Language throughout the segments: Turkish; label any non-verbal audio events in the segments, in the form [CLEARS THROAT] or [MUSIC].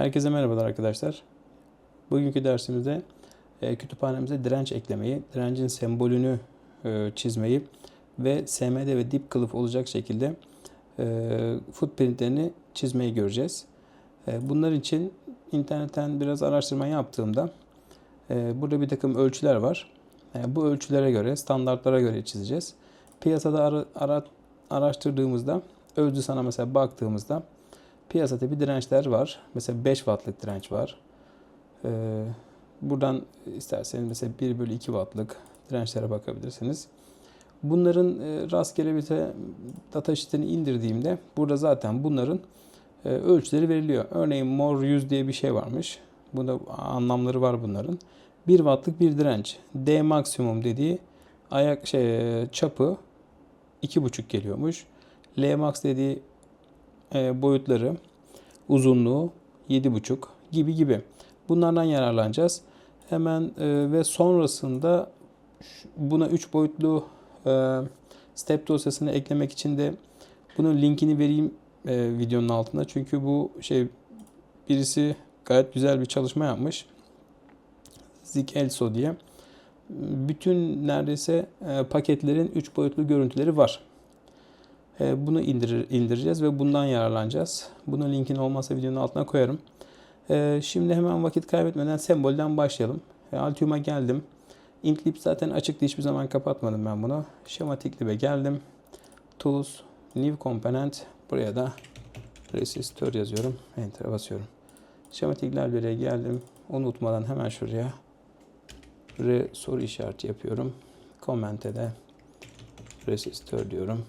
Herkese merhabalar arkadaşlar. Bugünkü dersimizde e, kütüphanemize direnç eklemeyi, direncin sembolünü e, çizmeyi ve SMD ve dip kılıf olacak şekilde e, footprintlerini çizmeyi göreceğiz. E, bunlar için internetten biraz araştırma yaptığımda e, burada bir takım ölçüler var. E, bu ölçülere göre, standartlara göre çizeceğiz. Piyasada ara, ara, araştırdığımızda, özlü sana mesela baktığımızda piyasada bir dirençler var. Mesela 5 wattlık direnç var. Ee, buradan isterseniz mesela 1 bölü 2 wattlık dirençlere bakabilirsiniz. Bunların e, rastgele bir data sheet'ini indirdiğimde burada zaten bunların e, ölçüleri veriliyor. Örneğin mor 100 diye bir şey varmış. Bunda anlamları var bunların. 1 wattlık bir direnç. D maksimum dediği ayak şey çapı 2,5 geliyormuş. L max dediği e, boyutları, uzunluğu 7,5 gibi gibi. Bunlardan yararlanacağız. Hemen e, ve sonrasında buna 3 boyutlu e, step dosyasını eklemek için de bunun linkini vereyim e, videonun altında. Çünkü bu şey birisi gayet güzel bir çalışma yapmış. Zik Elso diye. Bütün neredeyse e, paketlerin 3 boyutlu görüntüleri var. E, Bunu indirir, indireceğiz ve bundan yararlanacağız. Bunun linkini olmazsa videonun altına koyarım. E, Şimdi hemen vakit kaybetmeden sembolden başlayalım. E, Altium'a geldim. Inklip zaten açıktı. Hiçbir zaman kapatmadım ben bunu. Şematik geldim. Tools, New Component. Buraya da resistör yazıyorum. Enter'a basıyorum. Şematik Library'e geldim. Unutmadan hemen şuraya re soru işareti yapıyorum. Comment'e de resistör diyorum.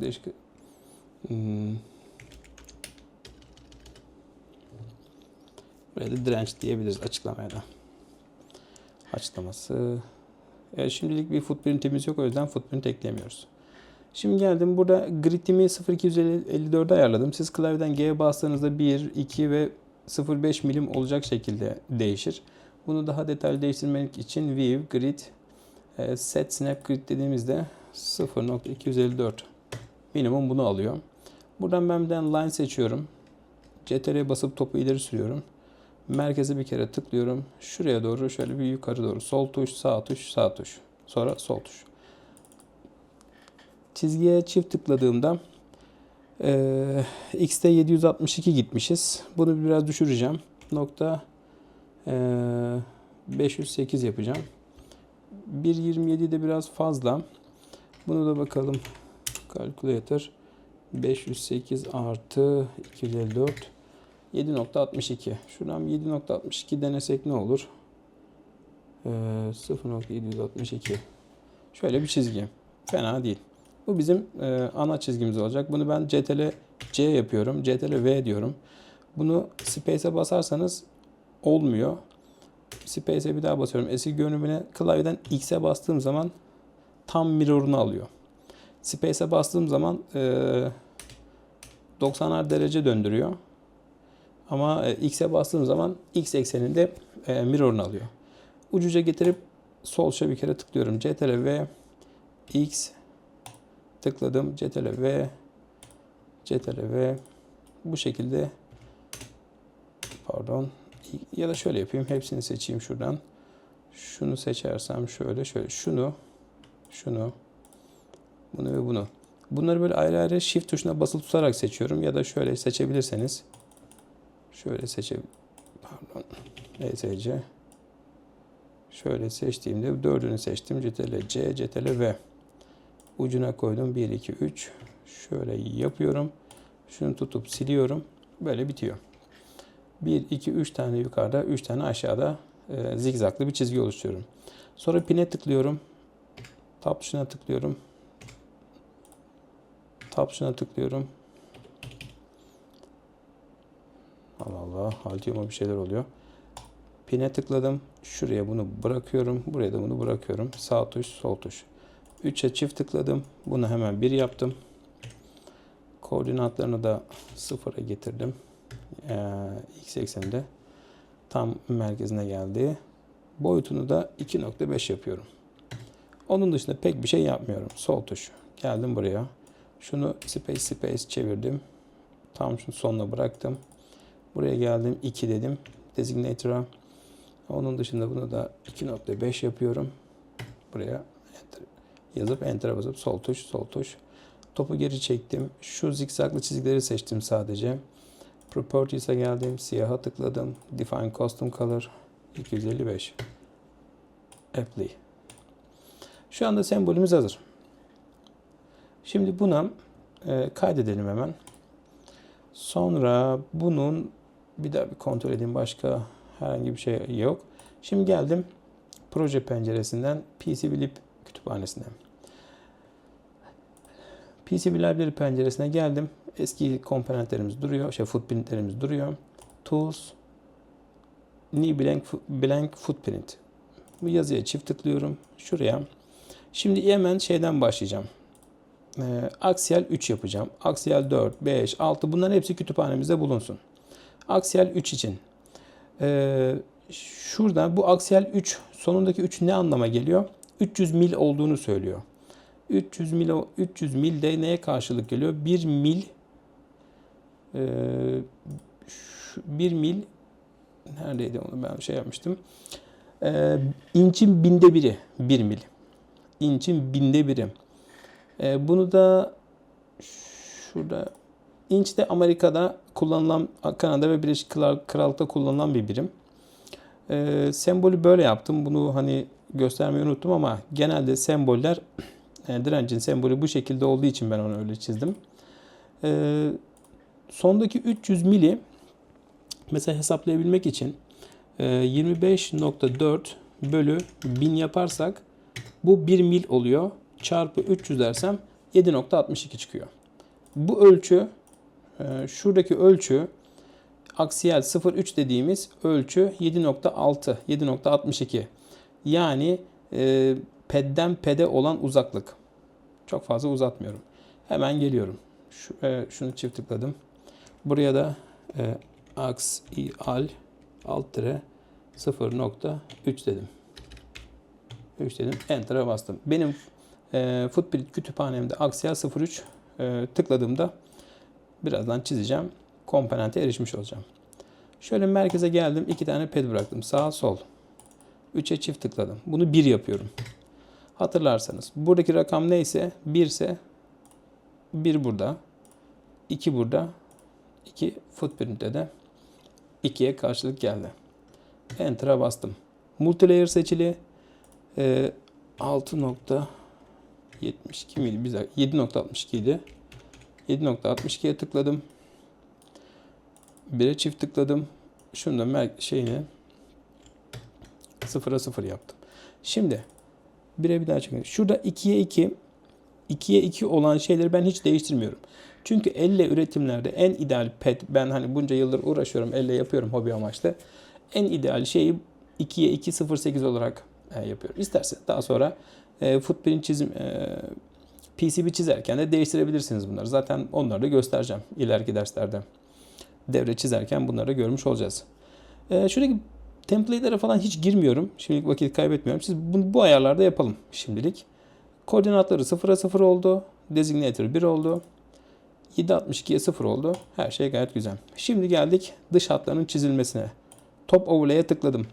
Dış hmm. Buraya da direnç diyebiliriz açıklamaya da. Açıklaması. Evet, şimdilik bir footprint'imiz yok o yüzden footprint eklemiyoruz. Şimdi geldim burada gridimi 0254'e ayarladım. Siz klavyeden G'ye bastığınızda 1, 2 ve 0.5 milim olacak şekilde değişir. Bunu daha detaylı değiştirmek için View, Grid, e, Set Snap Grid dediğimizde 0.254 minimum bunu alıyor. Buradan ben bir line seçiyorum. CTR'ye basıp topu ileri sürüyorum. Merkeze bir kere tıklıyorum. Şuraya doğru şöyle bir yukarı doğru. Sol tuş, sağ tuş, sağ tuş. Sonra sol tuş. Çizgiye çift tıkladığımda eee X'te 762 gitmişiz. Bunu biraz düşüreceğim. Nokta eee 508 yapacağım. 1.27 de biraz fazla. Bunu da bakalım. Calculator 508 artı 254 7.62. Şuradan 7.62 denesek ne olur? Ee, 0.762. Şöyle bir çizgi. Fena değil. Bu bizim e, ana çizgimiz olacak. Bunu ben CTRL C yapıyorum. CTRL V diyorum. Bunu Space'e basarsanız olmuyor. Space'e bir daha basıyorum. Eski görünümüne klavyeden X'e bastığım zaman tam mirror'unu alıyor. Space'e bastığım zaman e, 90'ar derece döndürüyor. Ama e, X'e bastığım zaman X ekseninde e, mirror'unu alıyor. Ucuca getirip sol bir kere tıklıyorum. CTRL V X tıkladım. CTRL V CTRL V bu şekilde pardon ya da şöyle yapayım. Hepsini seçeyim şuradan. Şunu seçersem şöyle şöyle şunu şunu bunu ve bunu. Bunları böyle ayrı ayrı shift tuşuna basılı tutarak seçiyorum ya da şöyle seçebilirseniz şöyle seçe pardon ESC şöyle seçtiğimde dördünü seçtim. CTRL C, CTRL V. Ucuna koydum. 1, 2, 3. Şöyle yapıyorum. Şunu tutup siliyorum. Böyle bitiyor. 1, 2, 3 tane yukarıda, 3 tane aşağıda e, zigzaglı bir çizgi oluşturuyorum. Sonra pine tıklıyorum. Tab tuşuna tıklıyorum. Tab tuşuna tıklıyorum. Allah Allah. Altium'a bir şeyler oluyor. Pine tıkladım. Şuraya bunu bırakıyorum. Buraya da bunu bırakıyorum. Sağ tuş, sol tuş. 3'e çift tıkladım. Bunu hemen 1 yaptım. Koordinatlarını da sıfıra getirdim. Ee, x ekseninde tam merkezine geldi. Boyutunu da 2.5 yapıyorum. Onun dışında pek bir şey yapmıyorum. Sol tuş. Geldim buraya. Şunu space space çevirdim. Tam şunu sonuna bıraktım. Buraya geldim 2 dedim. Designator'a. Onun dışında bunu da 2.5 yapıyorum. Buraya enter yazıp enter'a basıp sol tuş sol tuş. Topu geri çektim. Şu zikzaklı çizgileri seçtim sadece. Properties'e geldim. Siyaha tıkladım. Define Custom Color 255. Apply. Şu anda sembolümüz hazır. Şimdi buna e, kaydedelim hemen. Sonra bunun bir daha bir kontrol edeyim başka herhangi bir şey yok. Şimdi geldim proje penceresinden PCBLib kütüphanesine. PCB Library penceresine geldim. Eski komponentlerimiz duruyor. Şey footprintlerimiz duruyor. Tools New Blank, blank Footprint. Bu yazıya çift tıklıyorum. Şuraya. Şimdi hemen şeyden başlayacağım. Ee, aksiyel 3 yapacağım. Aksiyel 4, 5, 6 bunların hepsi kütüphanemizde bulunsun. Aksiyel 3 için. Ee, şurada bu aksiyel 3 sonundaki 3 ne anlama geliyor? 300 mil olduğunu söylüyor. 300 mil 300 mil de neye karşılık geliyor? 1 mil e, 1 mil neredeydi onu ben şey yapmıştım. E, inçin binde biri 1 mil. İnçin binde biri. E, bunu da şurada inç de Amerika'da kullanılan Kanada ve Birleşik Krallık'ta kullanılan bir birim. E, sembolü böyle yaptım. Bunu hani göstermeyi unuttum ama genelde semboller [CLEARS THROAT] yani direncin sembolü bu şekilde olduğu için ben onu öyle çizdim. Ee, sondaki 300 mili mesela hesaplayabilmek için e, 25.4 bölü 1000 yaparsak bu 1 mil oluyor. Çarpı 300 dersem 7.62 çıkıyor. Bu ölçü e, şuradaki ölçü aksiyel 0.3 dediğimiz ölçü 7.6 7.62 yani e, pedden pede olan uzaklık. Çok fazla uzatmıyorum. Hemen geliyorum. Şu, e, şunu çift tıkladım. Buraya da e, aks i al alt tire 0.3 dedim. 3 dedim. Enter'a bastım. Benim e, Footprint kütüphanemde aksiyel 03 e, tıkladığımda birazdan çizeceğim. Komponente erişmiş olacağım. Şöyle merkeze geldim. iki tane ped bıraktım. Sağ sol. 3'e çift tıkladım. Bunu 1 yapıyorum. Hatırlarsanız buradaki rakam neyse 1 ise 1 burada, 2 burada, 2 footprint'te de 2'ye karşılık geldi. Enter'a bastım. Multilayer seçili e, 6.72 miydi? Bize 7.62 idi. 7.62'ye tıkladım. 1'e çift tıkladım. Şunu da şeyini 0'a 0 yaptım. Şimdi 1'e bir daha çekelim. Şurada 2'ye 2 2'ye 2 olan şeyleri ben hiç değiştirmiyorum. Çünkü elle üretimlerde en ideal pet ben hani bunca yıldır uğraşıyorum elle yapıyorum hobi amaçlı. En ideal şeyi 2'ye 2 0.8 olarak e, yapıyorum. İstersen daha sonra e, footprint çizim e, PCB çizerken de değiştirebilirsiniz bunları. Zaten onları da göstereceğim ileriki derslerde. Devre çizerken bunları görmüş olacağız. E, şuradaki Template'lere falan hiç girmiyorum. Şimdilik vakit kaybetmiyorum. Siz bunu bu ayarlarda yapalım şimdilik. Koordinatları 0'a 0 oldu. Designator 1 oldu. 7.62'ye 0 oldu. Her şey gayet güzel. Şimdi geldik dış hatlarının çizilmesine. Top overlay'e tıkladım.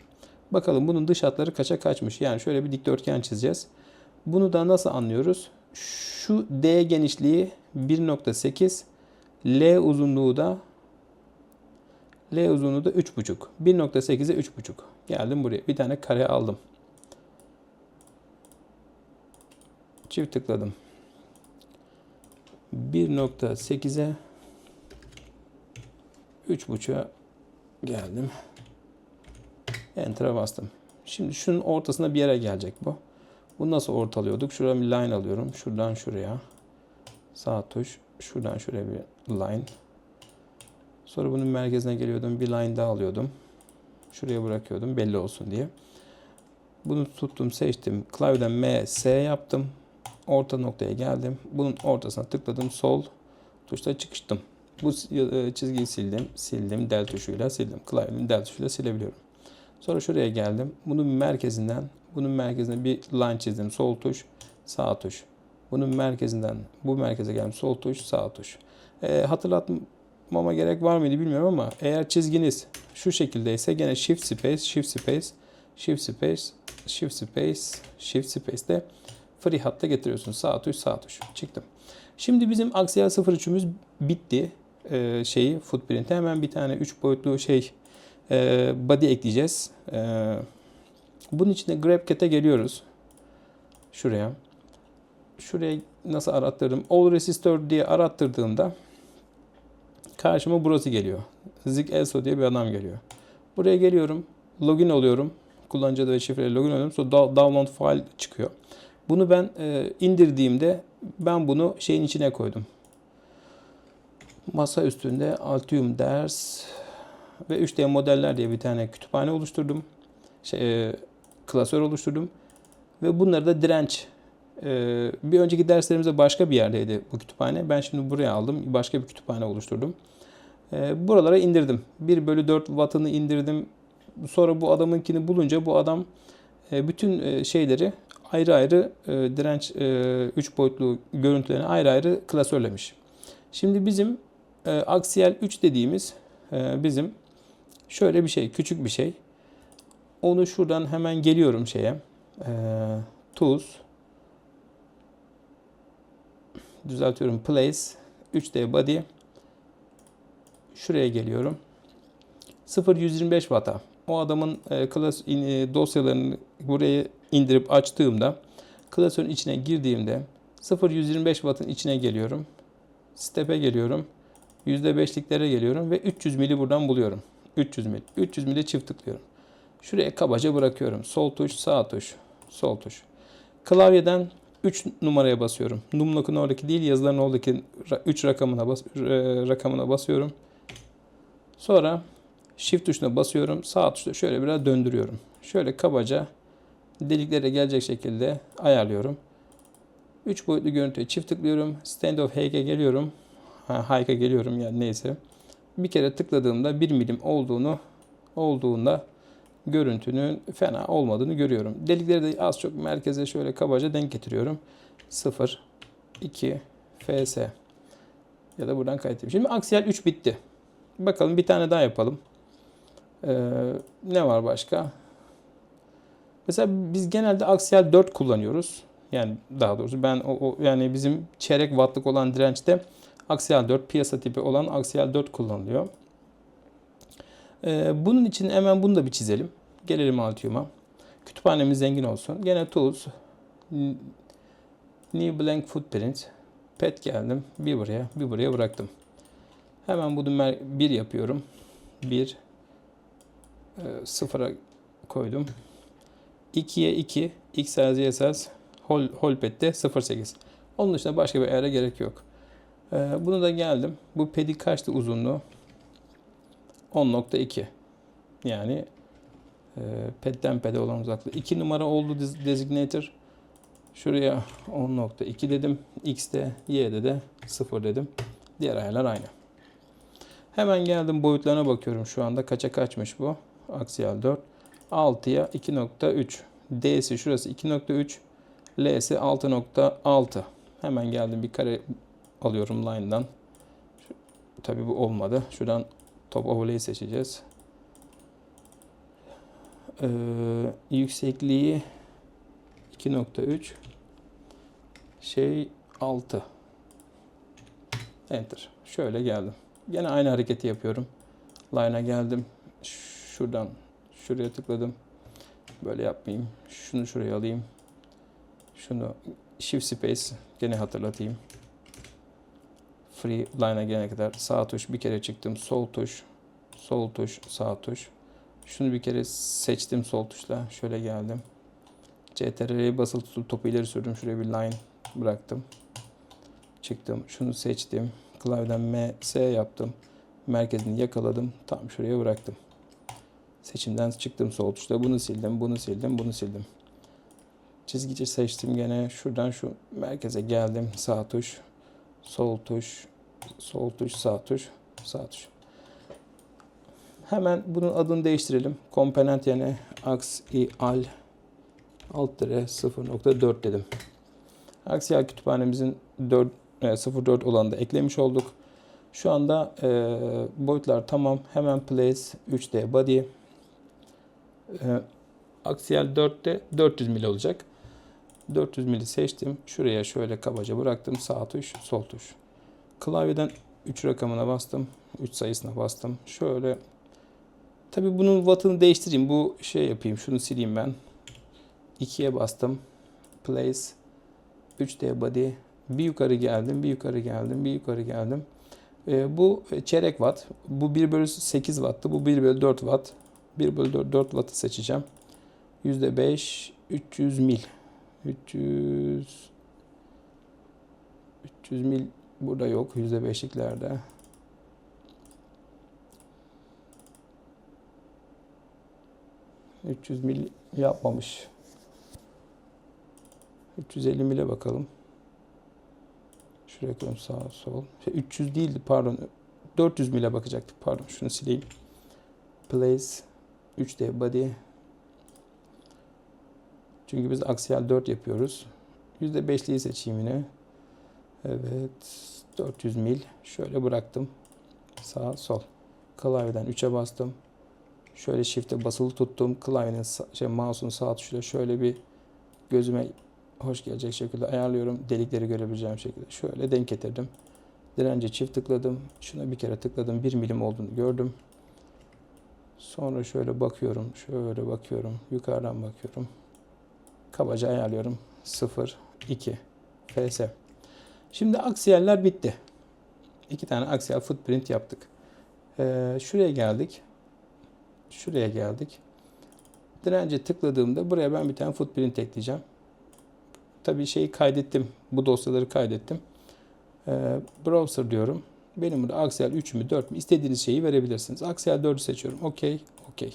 Bakalım bunun dış hatları kaça kaçmış. Yani şöyle bir dikdörtgen çizeceğiz. Bunu da nasıl anlıyoruz? Şu D genişliği 1.8, L uzunluğu da L uzunluğu da 3.5. 1.8'e 3.5. Geldim buraya. Bir tane kare aldım. Çift tıkladım. 1.8'e 3.5'a geldim. Enter'a bastım. Şimdi şunun ortasına bir yere gelecek bu. Bunu nasıl ortalıyorduk? Şuradan bir line alıyorum. Şuradan şuraya. Sağ tuş. Şuradan şuraya bir line. Sonra bunun merkezine geliyordum. Bir line daha alıyordum. Şuraya bırakıyordum belli olsun diye. Bunu tuttum seçtim. Klavyeden M, S yaptım. Orta noktaya geldim. Bunun ortasına tıkladım. Sol tuşla çıkıştım. Bu e, çizgiyi sildim. Sildim. Del tuşuyla sildim. Klavyenin del tuşuyla silebiliyorum. Sonra şuraya geldim. Bunun merkezinden bunun merkezine bir line çizdim. Sol tuş, sağ tuş. Bunun merkezinden bu merkeze geldim. Sol tuş, sağ tuş. E, hatırlatma yapmama gerek var mıydı bilmiyorum ama eğer çizginiz şu şekildeyse gene shift space, shift space, shift space, shift space, shift space'de free hatta getiriyorsunuz. Sağ tuş, sağ tuş. Çıktım. Şimdi bizim aksiyel 03'ümüz bitti. Ee, şeyi footprint'e hemen bir tane 3 boyutlu şey e, body ekleyeceğiz. Ee, bunun için de GrabCat'e geliyoruz. Şuraya. Şuraya nasıl arattırdım? All Resistor diye arattırdığımda karşıma burası geliyor. Zig Elso diye bir adam geliyor. Buraya geliyorum. Login oluyorum. Kullanıcı adı ve şifreyle login oluyorum. Sonra do- download file çıkıyor. Bunu ben e, indirdiğimde ben bunu şeyin içine koydum. Masa üstünde Altium ders ve 3D modeller diye bir tane kütüphane oluşturdum. Şey, e, klasör oluşturdum. Ve bunları da direnç. e, bir önceki derslerimizde başka bir yerdeydi bu kütüphane. Ben şimdi buraya aldım. Başka bir kütüphane oluşturdum. E, buralara indirdim. 1 bölü 4 wattını indirdim. Sonra bu adamınkini bulunca bu adam e, bütün e, şeyleri ayrı ayrı e, direnç 3 boyutlu görüntülerini ayrı ayrı klasörlemiş. Şimdi bizim e, aksiyel 3 dediğimiz e, bizim şöyle bir şey, küçük bir şey. Onu şuradan hemen geliyorum şeye. E, tools düzeltiyorum. Place 3D body şuraya geliyorum. 0-125 Watt'a o adamın e, klas e, dosyalarını buraya indirip açtığımda klasörün içine girdiğimde 0-125 Watt'ın içine geliyorum. Step'e geliyorum. %5'liklere geliyorum ve 300 mili buradan buluyorum. 300 mil. 300 mili çift tıklıyorum. Şuraya kabaca bırakıyorum. Sol tuş, sağ tuş, sol tuş. Klavyeden 3 numaraya basıyorum. Numlock'un oradaki değil, yazıların oradaki 3 rakamına bas, e, rakamına basıyorum. Sonra Shift tuşuna basıyorum. Sağ tuşla şöyle biraz döndürüyorum. Şöyle kabaca deliklere gelecek şekilde ayarlıyorum. 3 boyutlu görüntüye çift tıklıyorum. Stand of Hake'e geliyorum. Ha, Hake'e geliyorum yani neyse. Bir kere tıkladığımda 1 milim olduğunu olduğunda görüntünün fena olmadığını görüyorum. Delikleri de az çok merkeze şöyle kabaca denk getiriyorum. 0, 2, FS ya da buradan kaydedeyim. Şimdi aksiyel 3 bitti. Bakalım bir tane daha yapalım. Ee, ne var başka? Mesela biz genelde aksiyel 4 kullanıyoruz. Yani daha doğrusu ben o, o yani bizim çeyrek wattlık olan dirençte aksiyel 4 piyasa tipi olan aksiyel 4 kullanılıyor. Ee, bunun için hemen bunu da bir çizelim. Gelelim Altium'a. Kütüphanemiz zengin olsun. Gene Tools. New Blank Footprint. Pet geldim. Bir buraya, bir buraya bıraktım. Hemen bunu bir yapıyorum. 1 sıfıra koydum. 2'ye 2 x az y az hol, holpette 0.8. Onun dışında başka bir ayara gerek yok. Ee, bunu da geldim. Bu pedi kaçtı uzunluğu? 10.2. Yani e, pedden pede olan uzaklığı. 2 numara oldu designator. Şuraya 10.2 dedim. X'de, Y'de de 0 dedim. Diğer ayarlar aynı. Hemen geldim boyutlarına bakıyorum şu anda. Kaça kaçmış bu? Aksiyel 4. 6'ya 2.3. D'si şurası 2.3. L'si 6.6. Hemen geldim bir kare alıyorum line'dan. Tabi bu olmadı. Şuradan top overlay seçeceğiz. Ee, yüksekliği 2.3 şey 6 enter şöyle geldim Yine aynı hareketi yapıyorum. Line'a geldim. Şuradan şuraya tıkladım. Böyle yapmayayım. Şunu şuraya alayım. Şunu Shift Space gene hatırlatayım. Free line'a gelene kadar sağ tuş bir kere çıktım. Sol tuş, sol tuş, sağ tuş. Şunu bir kere seçtim sol tuşla. Şöyle geldim. CTRL'ye basılı tutup topu ileri sürdüm. Şuraya bir line bıraktım. Çıktım. Şunu seçtim. Klavyeden M, S yaptım. Merkezini yakaladım. Tam şuraya bıraktım. Seçimden çıktım sol tuşla. Bunu sildim, bunu sildim, bunu sildim. Çizgici seçtim gene. Şuradan şu merkeze geldim. Sağ tuş, sol tuş, sol tuş, sağ tuş, sağ tuş. Hemen bunun adını değiştirelim. Komponent yerine aks i al alt 0.4 dedim. Aksiyel kütüphanemizin 4 04 olanı da eklemiş olduk. Şu anda e, boyutlar tamam. Hemen place 3D body. E, aksiyel 4'te 400 mil olacak. 400 mili seçtim. Şuraya şöyle kabaca bıraktım. Sağ tuş, sol tuş. Klavyeden 3 rakamına bastım. 3 sayısına bastım. Şöyle Tabii bunun wattını değiştireyim. Bu şey yapayım. Şunu sileyim ben. 2'ye bastım. Place 3D body. Bir yukarı geldim, bir yukarı geldim, bir yukarı geldim. Ee, bu çeyrek watt. Bu 1 bölü 8 watt'tı. Bu 1 bölü 4 watt. 1 bölü 4, 4 watt'ı seçeceğim. %5 300 mil. 300 300 mil burada yok. %5'liklerde. ...300 mil yapmamış. 350 mile bakalım. Şuraya koyalım sağ sol. Şey, 300 değildi pardon. 400 mile bakacaktık pardon. Şunu sileyim. Place 3D body. Çünkü biz aksiyel 4 yapıyoruz. %5'liyi seçeyim yine. Evet. 400 mil. Şöyle bıraktım. Sağ sol. Klavyeden 3'e bastım. Şöyle shift'e basılı tuttum. Klavyenin şey, mouse'un sağ tuşuyla şöyle bir gözüme hoş gelecek şekilde ayarlıyorum. Delikleri görebileceğim şekilde. Şöyle denk getirdim. Dirence çift tıkladım. Şuna bir kere tıkladım. 1 milim olduğunu gördüm. Sonra şöyle bakıyorum. Şöyle bakıyorum. Yukarıdan bakıyorum. Kabaca ayarlıyorum. 0, 2. FS. Şimdi aksiyeller bitti. İki tane aksiyel footprint yaptık. Ee, şuraya geldik. Şuraya geldik. Dirence tıkladığımda buraya ben bir tane footprint ekleyeceğim. Tabii şeyi kaydettim. Bu dosyaları kaydettim. Ee, browser diyorum. Benim burada aksiyel 3 mü 4 mü istediğiniz şeyi verebilirsiniz. Aksiyel 4'ü seçiyorum. Okey. Okey.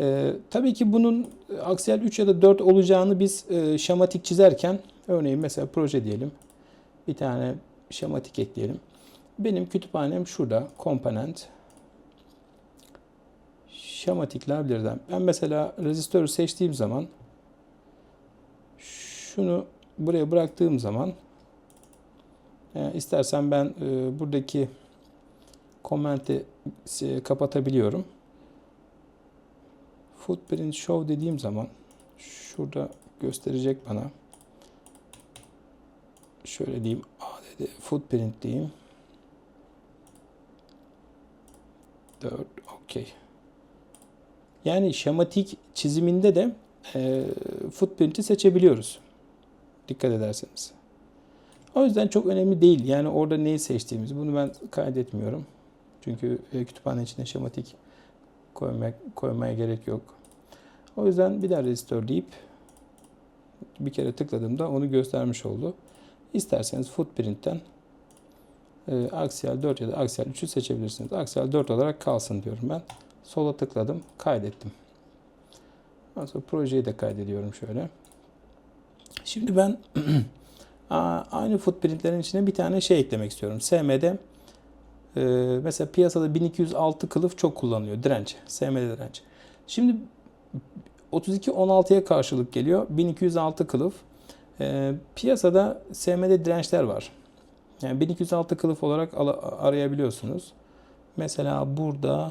Ee, tabii ki bunun aksiyel 3 ya da 4 olacağını biz e, şematik çizerken örneğin mesela proje diyelim. Bir tane şematik ekleyelim. Benim kütüphanem şurada. Komponent. Şematik library'den. Ben mesela rezistörü seçtiğim zaman şunu buraya bıraktığım zaman e, istersen ben e, buradaki komenti e, kapatabiliyorum. Footprint show dediğim zaman şurada gösterecek bana. Şöyle diyeyim. add footprint diyeyim. 4 okey. Yani şematik çiziminde de e, footprint'i seçebiliyoruz. Dikkat ederseniz. O yüzden çok önemli değil. Yani orada neyi seçtiğimiz. Bunu ben kaydetmiyorum. Çünkü e, kütüphane içinde şematik koymaya, koymaya gerek yok. O yüzden bir daha rezistör deyip bir kere tıkladığımda onu göstermiş oldu. İsterseniz footprint'ten e, aksiyel 4 ya da aksiyel 3'ü seçebilirsiniz. Aksiyel 4 olarak kalsın diyorum ben. Sola tıkladım, kaydettim. Ondan sonra projeyi de kaydediyorum şöyle. Şimdi ben [CLEARS THROAT] aynı footprintlerin içine bir tane şey eklemek istiyorum. SM'de e, mesela piyasada 1206 kılıf çok kullanılıyor. Direnç. SM'de direnç. Şimdi 3216'ya karşılık geliyor. 1206 kılıf. E, piyasada SM'de dirençler var. Yani 1206 kılıf olarak arayabiliyorsunuz. Mesela burada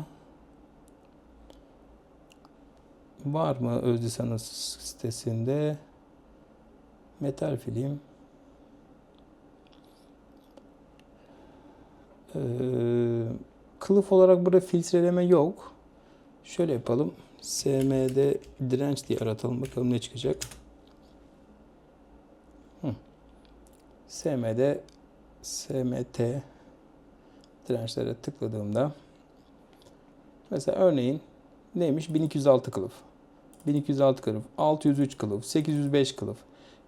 var mı Özlisan'ın sitesinde metal film ee, kılıf olarak burada filtreleme yok. Şöyle yapalım. SMD direnç diye aratalım. Bakalım ne çıkacak. SMD SMT dirençlere tıkladığımda mesela örneğin neymiş? 1206 kılıf. 1206 kılıf, 603 kılıf, 805 kılıf.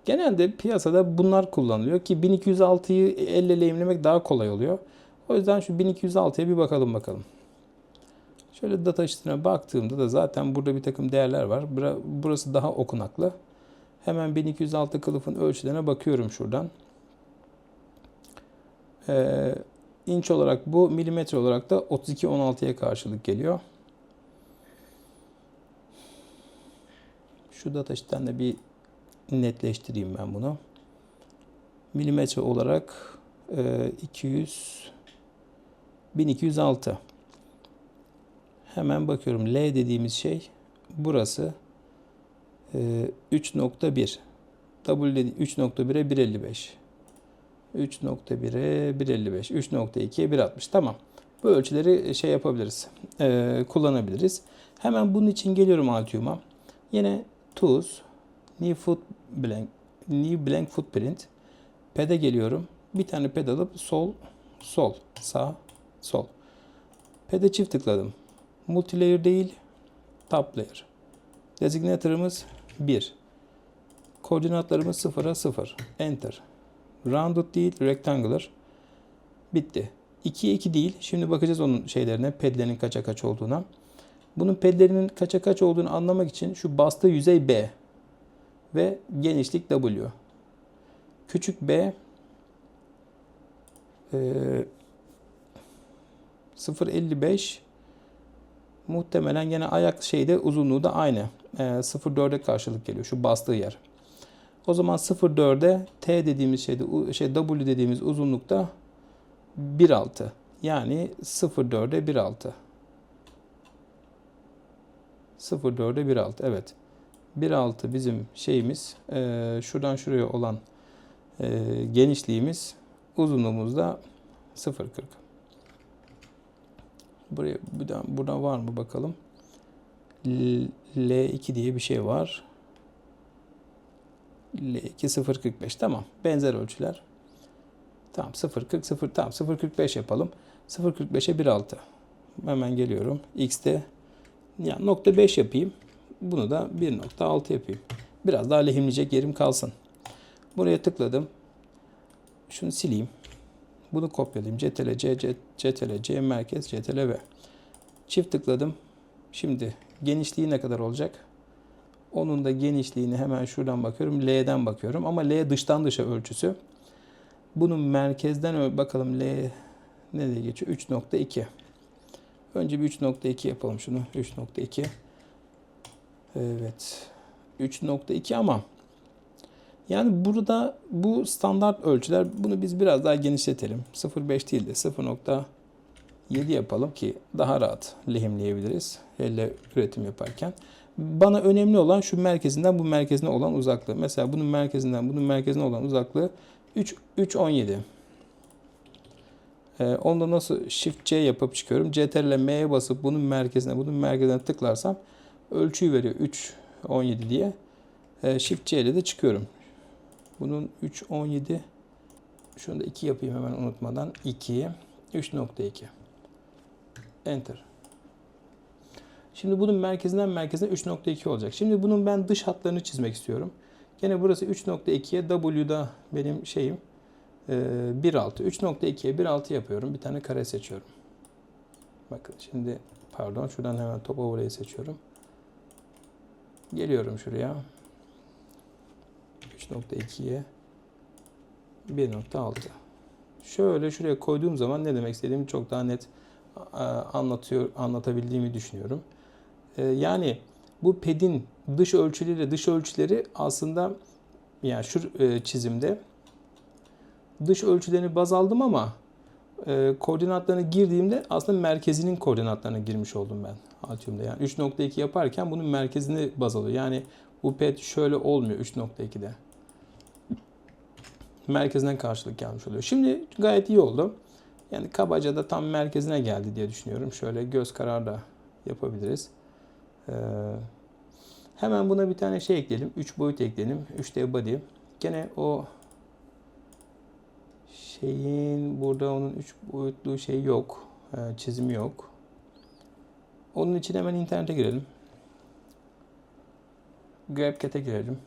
Genelde piyasada bunlar kullanılıyor ki 1206'yı elle lehimlemek daha kolay oluyor. O yüzden şu 1206'ya bir bakalım bakalım. Şöyle data sheet'ine baktığımda da zaten burada bir takım değerler var. Burası daha okunaklı. Hemen 1206 kılıfın ölçülerine bakıyorum şuradan. Ee, inç olarak bu, milimetre olarak da 32-16'ya karşılık geliyor. Şu datasheet'ten de bir netleştireyim ben bunu. Milimetre olarak e, 200 1206. Hemen bakıyorum. L dediğimiz şey burası. Ee, 3.1. W dedi 3.1'e 1.55. 3.1'e 1.55. 3.2'ye 1.60. Tamam. Bu ölçüleri şey yapabiliriz. Ee, kullanabiliriz. Hemen bunun için geliyorum Altium'a. Yine tools, new foot blank, new blank footprint. Ped'e geliyorum. Bir tane ped alıp sol, sol, sağ, sol. Ped'e çift tıkladım. Multilayer değil, top layer. Designator'ımız 1. Koordinatlarımız 0'a 0. Enter. Rounded değil, rectangular. Bitti. 2'ye 2 değil. Şimdi bakacağız onun şeylerine, pedlerinin kaça kaç olduğuna. Bunun pedlerinin kaça kaç olduğunu anlamak için şu bastığı yüzey B ve genişlik W. Küçük B 0.55 muhtemelen yine ayak şeyde uzunluğu da aynı. E, 0.4'e karşılık geliyor şu bastığı yer. O zaman 0.4'e T dediğimiz şeyde şey W dediğimiz uzunlukta 1.6. Yani 0.4'e 1.6. 0.4'e 1.6 evet. 1.6 bizim şeyimiz. E, şuradan şuraya olan e, genişliğimiz uzunluğumuz da 0.40. Buraya buradan, buradan var mı bakalım. L2 diye bir şey var. L2 0.45 tamam. Benzer ölçüler. Tamam 0.40 0 tamam 0.45 yapalım. 0.45'e 1.6. Hemen geliyorum. X'te yani nokta 5 yapayım. Bunu da 1.6 yapayım. Biraz daha lehimleyecek yerim kalsın. Buraya tıkladım. Şunu sileyim. Bunu kopyalayayım. CTRL C, CTRL C merkez, CTRL V. Çift tıkladım. Şimdi genişliği ne kadar olacak? Onun da genişliğini hemen şuradan bakıyorum. L'den bakıyorum. Ama L dıştan dışa ölçüsü. Bunun merkezden bakalım L ne diye geçiyor? 3.2. Önce bir 3.2 yapalım şunu. 3.2. Evet. 3.2 ama yani burada bu standart ölçüler bunu biz biraz daha genişletelim. 0.5 değil de 0.7 yapalım ki daha rahat lehimleyebiliriz. Elle üretim yaparken. Bana önemli olan şu merkezinden bu merkezine olan uzaklığı. Mesela bunun merkezinden bunun merkezine olan uzaklığı 3 3.17. Ee, onda nasıl Shift C yapıp çıkıyorum. CTRL M'ye basıp bunun merkezine bunun merkezine tıklarsam ölçüyü veriyor 3.17 diye. Ee, Shift C ile de çıkıyorum. Bunun 3.17 şunu da 2 yapayım hemen unutmadan. 2 3.2 Enter. Şimdi bunun merkezinden merkezine 3.2 olacak. Şimdi bunun ben dış hatlarını çizmek istiyorum. Gene burası 3.2'ye W'da benim şeyim 1.6. 3.2'ye 1.6 yapıyorum. Bir tane kare seçiyorum. Bakın şimdi pardon şuradan hemen top overlay'i seçiyorum. Geliyorum şuraya. 3.2'ye 1.6. Şöyle şuraya koyduğum zaman ne demek istediğimi çok daha net anlatıyor anlatabildiğimi düşünüyorum. Yani bu pedin dış ölçüleri dış ölçüleri aslında yani şu çizimde dış ölçülerini baz aldım ama koordinatlarını girdiğimde aslında merkezinin koordinatlarına girmiş oldum ben Altium'da. Yani 3.2 yaparken bunun merkezini baz alıyor. Yani bu ped şöyle olmuyor 3.2'de merkezinden karşılık gelmiş oluyor. Şimdi gayet iyi oldu. Yani kabaca da tam merkezine geldi diye düşünüyorum. Şöyle göz kararı da yapabiliriz. Ee, hemen buna bir tane şey ekleyelim. 3 boyut ekleyelim. 3D body. Gene o şeyin burada onun 3 boyutlu şey yok. Ee, çizimi yok. Onun için hemen internete girelim. GrabCat'e girelim.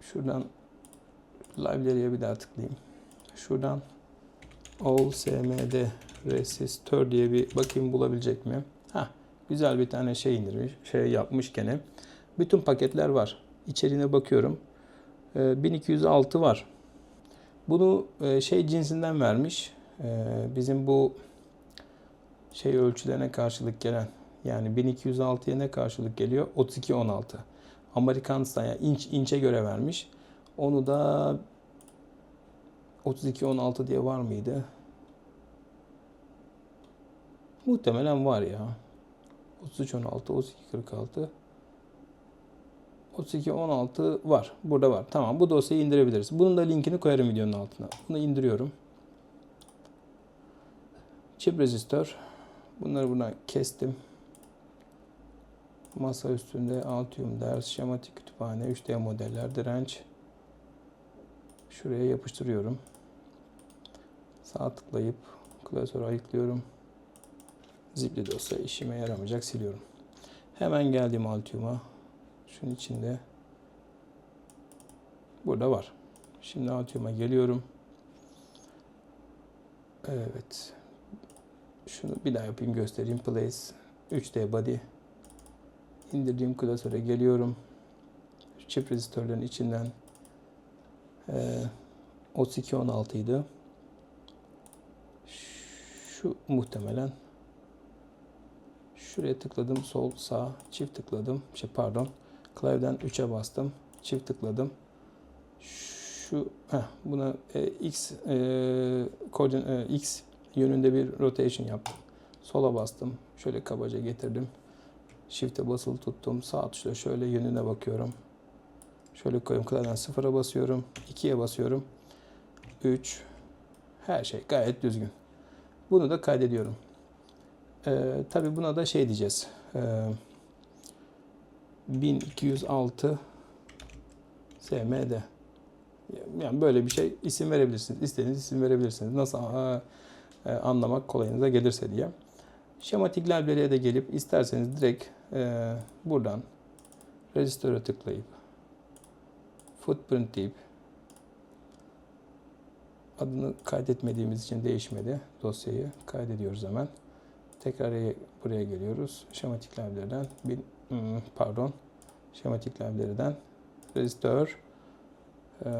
Şuradan Library'e bir daha tıklayayım. Şuradan all smd resistor diye bir bakayım bulabilecek mi? Ha, güzel bir tane şey indirmiş, şey yapmış gene. Bütün paketler var. İçeriğine bakıyorum. 1206 ee, var. Bunu e, şey cinsinden vermiş. Ee, bizim bu şey ölçülerine karşılık gelen yani 1206'ya ne karşılık geliyor? 3216. Amerikanistan yani inç inçe göre vermiş. Onu da 32-16 diye var mıydı? Muhtemelen var ya. 33 16 32 46 32 16 var. Burada var. Tamam bu dosyayı indirebiliriz. Bunun da linkini koyarım videonun altına. Bunu indiriyorum. Chip rezistör. Bunları buna kestim. Masa üstünde Altium ders, şematik kütüphane, 3D modeller, direnç. Şuraya yapıştırıyorum. Sağ tıklayıp klasörü ayıklıyorum. Zipli dosya işime yaramayacak siliyorum. Hemen geldim Altium'a. Şunun içinde burada var. Şimdi Altium'a geliyorum. Evet. Şunu bir daha yapayım göstereyim. Place 3D body indirdiğim klasöre geliyorum. Çift rezistörlerin içinden e, 3216 idi. Şu muhtemelen şuraya tıkladım sol sağ çift tıkladım şey pardon klavyeden 3'e bastım çift tıkladım şu heh, buna e, x e, koordin, e, x yönünde bir rotation yaptım sola bastım şöyle kabaca getirdim Shift'e basılı tuttum. Sağ tuşla şöyle yönüne bakıyorum. Şöyle koyayım. Klavyeden sıfıra basıyorum. 2'ye basıyorum. 3. Her şey gayet düzgün. Bunu da kaydediyorum. Ee, Tabi buna da şey diyeceğiz. Ee, 1206 SMD. Yani böyle bir şey isim verebilirsiniz. İstediğiniz isim verebilirsiniz. Nasıl aa, e, anlamak kolayınıza gelirse diye. Şematik library'e de gelip isterseniz direkt e, buradan registöre tıklayıp footprint deyip adını kaydetmediğimiz için değişmedi dosyayı kaydediyoruz hemen. Tekrar buraya geliyoruz. Şematik bir hmm, pardon şematik library'den registör e,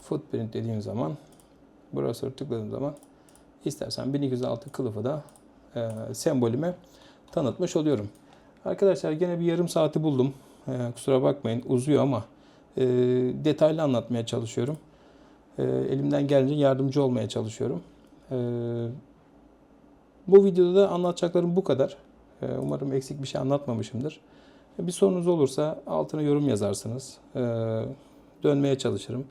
footprint dediğim zaman burası tıkladığım zaman istersen 1206 kılıfı da e, sembolüme tanıtmış oluyorum. Arkadaşlar gene bir yarım saati buldum. E, kusura bakmayın uzuyor ama e, detaylı anlatmaya çalışıyorum. E, elimden gelince yardımcı olmaya çalışıyorum. E, bu videoda da anlatacaklarım bu kadar. E, umarım eksik bir şey anlatmamışımdır. E, bir sorunuz olursa altına yorum yazarsınız. E, dönmeye çalışırım.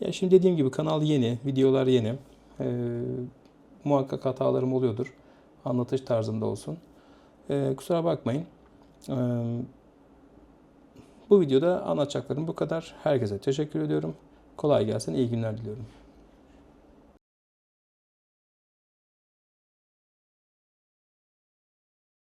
Ya şimdi dediğim gibi kanal yeni, videolar yeni. E, muhakkak hatalarım oluyordur. Anlatış tarzında olsun. E, kusura bakmayın. E, bu videoda anlatacaklarım bu kadar. Herkese teşekkür ediyorum. Kolay gelsin, iyi günler diliyorum.